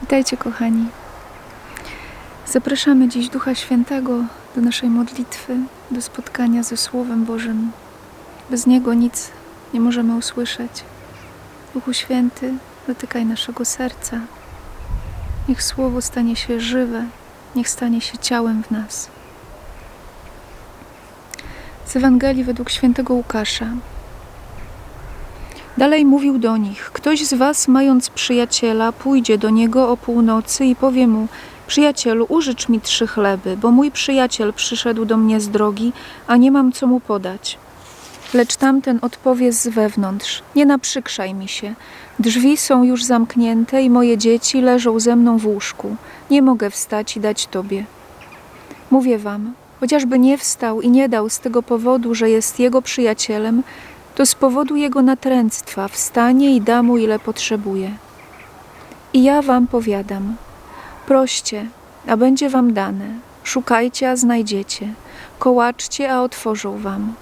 Witajcie, kochani. Zapraszamy dziś Ducha Świętego do naszej modlitwy, do spotkania ze Słowem Bożym. Bez Niego nic nie możemy usłyszeć. Duchu Święty, dotykaj naszego serca. Niech Słowo stanie się żywe, niech stanie się ciałem w nas. Z Ewangelii według świętego Łukasza. Dalej mówił do nich: Ktoś z was, mając przyjaciela, pójdzie do niego o północy i powie mu: Przyjacielu, użycz mi trzy chleby, bo mój przyjaciel przyszedł do mnie z drogi, a nie mam co mu podać. Lecz tamten odpowie z wewnątrz: Nie naprzykrzaj mi się. Drzwi są już zamknięte i moje dzieci leżą ze mną w łóżku. Nie mogę wstać i dać tobie. Mówię wam, chociażby nie wstał i nie dał z tego powodu, że jest jego przyjacielem, to z powodu jego natręctwa wstanie i da mu ile potrzebuje. I ja wam powiadam: proście, a będzie wam dane, szukajcie, a znajdziecie, kołaczcie, a otworzą wam.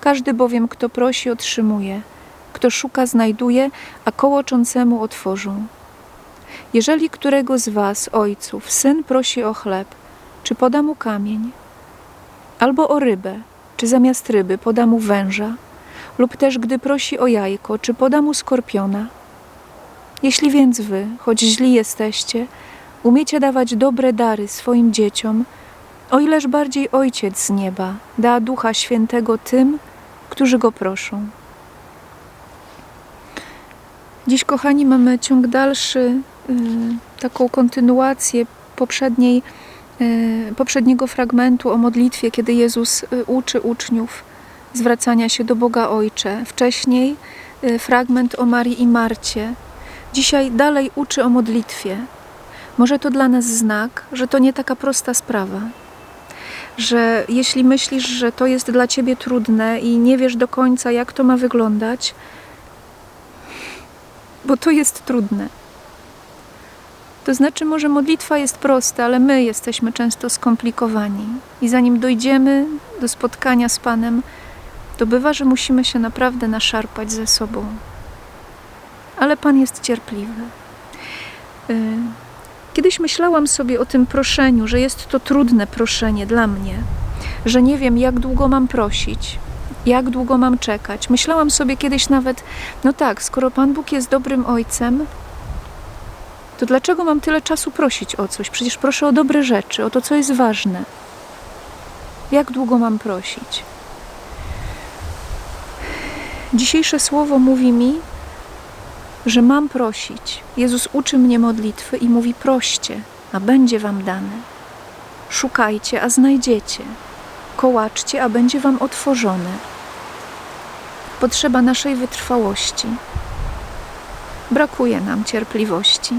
Każdy bowiem, kto prosi, otrzymuje, kto szuka, znajduje, a kołoczącemu otworzą. Jeżeli którego z was, ojców, syn prosi o chleb, czy poda mu kamień, albo o rybę, czy zamiast ryby poda mu węża, lub też gdy prosi o jajko, czy poda mu skorpiona. Jeśli więc wy, choć źli jesteście, umiecie dawać dobre dary swoim dzieciom, o ileż bardziej Ojciec z nieba da Ducha Świętego tym, którzy go proszą. Dziś, kochani, mamy ciąg dalszy, y, taką kontynuację poprzedniej, y, poprzedniego fragmentu o modlitwie, kiedy Jezus y, uczy uczniów zwracania się do Boga Ojcze. Wcześniej y, fragment o Marii i Marcie. Dzisiaj dalej uczy o modlitwie. Może to dla nas znak, że to nie taka prosta sprawa. Że jeśli myślisz, że to jest dla ciebie trudne i nie wiesz do końca, jak to ma wyglądać, bo to jest trudne. To znaczy, może modlitwa jest prosta, ale my jesteśmy często skomplikowani. I zanim dojdziemy do spotkania z Panem, to bywa, że musimy się naprawdę naszarpać ze sobą. Ale Pan jest cierpliwy. Y, kiedyś myślałam sobie o tym proszeniu, że jest to trudne proszenie dla mnie, że nie wiem, jak długo mam prosić, jak długo mam czekać. Myślałam sobie kiedyś nawet, no tak, skoro Pan Bóg jest dobrym ojcem, to dlaczego mam tyle czasu prosić o coś? Przecież proszę o dobre rzeczy, o to, co jest ważne. Jak długo mam prosić? Dzisiejsze słowo mówi mi, że mam prosić. Jezus uczy mnie modlitwy i mówi: proście, a będzie wam dane. Szukajcie, a znajdziecie. Kołaczcie, a będzie wam otworzone. Potrzeba naszej wytrwałości. Brakuje nam cierpliwości.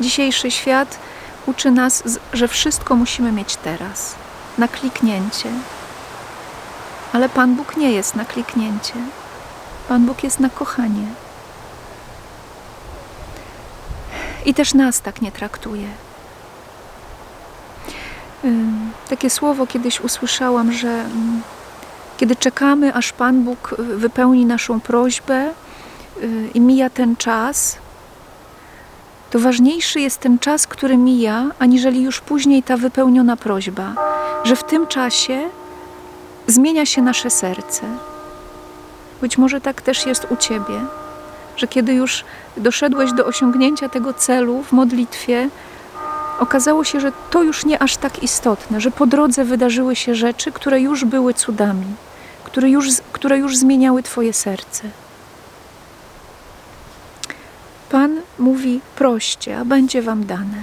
Dzisiejszy świat uczy nas, że wszystko musimy mieć teraz, na kliknięcie. Ale Pan Bóg nie jest na kliknięcie. Pan Bóg jest na kochanie. I też nas tak nie traktuje. Takie słowo kiedyś usłyszałam, że kiedy czekamy, aż Pan Bóg wypełni naszą prośbę y, i mija ten czas, to ważniejszy jest ten czas, który mija, aniżeli już później ta wypełniona prośba, że w tym czasie zmienia się nasze serce. Być może tak też jest u Ciebie, że kiedy już doszedłeś do osiągnięcia tego celu w modlitwie, okazało się, że to już nie aż tak istotne, że po drodze wydarzyły się rzeczy, które już były cudami, które już, które już zmieniały Twoje serce. Pan mówi: proście, a będzie Wam dane.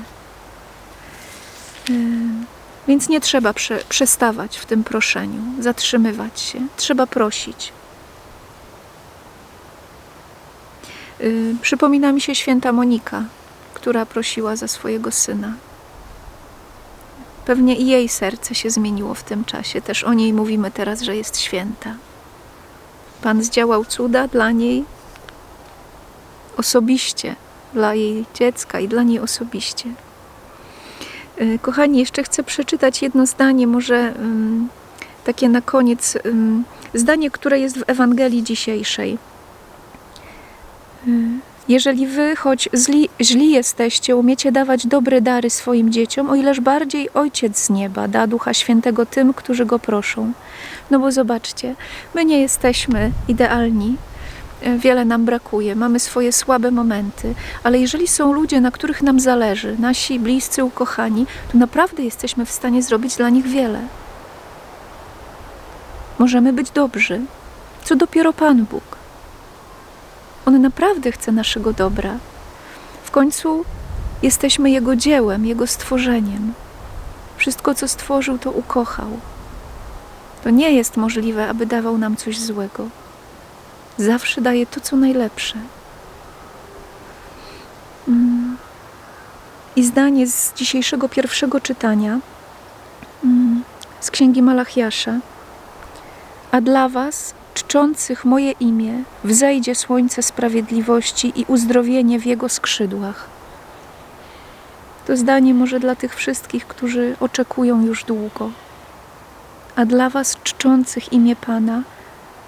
Yy, więc nie trzeba prze, przestawać w tym proszeniu, zatrzymywać się, trzeba prosić. Yy, przypomina mi się święta Monika, która prosiła za swojego syna. Pewnie i jej serce się zmieniło w tym czasie. Też o niej mówimy teraz, że jest święta. Pan zdziałał cuda dla niej osobiście, dla jej dziecka i dla niej osobiście. Yy, kochani, jeszcze chcę przeczytać jedno zdanie, może takie na koniec, zdanie, które jest w Ewangelii dzisiejszej. Jeżeli wy, choć zli, źli jesteście, umiecie dawać dobre dary swoim dzieciom, o ileż bardziej Ojciec z nieba da Ducha Świętego tym, którzy Go proszą. No bo zobaczcie, my nie jesteśmy idealni, wiele nam brakuje, mamy swoje słabe momenty, ale jeżeli są ludzie, na których nam zależy, nasi bliscy, ukochani, to naprawdę jesteśmy w stanie zrobić dla nich wiele. Możemy być dobrzy, co dopiero Pan Bóg. On naprawdę chce naszego dobra. W końcu jesteśmy Jego dziełem, Jego stworzeniem. Wszystko, co stworzył, to ukochał. To nie jest możliwe, aby dawał nam coś złego. Zawsze daje to, co najlepsze. Mm. I zdanie z dzisiejszego pierwszego czytania mm, z księgi Malachiasza. A dla was, czczących moje imię, wzejdzie słońce sprawiedliwości i uzdrowienie w jego skrzydłach. To zdanie może dla tych wszystkich, którzy oczekują już długo. A dla was, czczących imię Pana,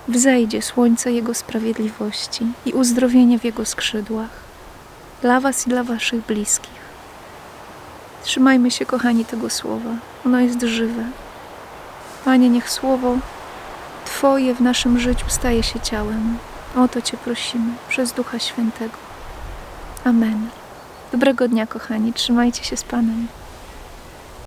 wzejdzie słońce Jego sprawiedliwości i uzdrowienie w Jego skrzydłach. Dla was i dla waszych bliskich. Trzymajmy się, kochani, tego słowa. Ono jest żywe. Panie, niech słowo Twoje w naszym życiu staje się ciałem. O to Cię prosimy przez Ducha Świętego. Amen. Dobrego dnia, kochani. Trzymajcie się z Panem.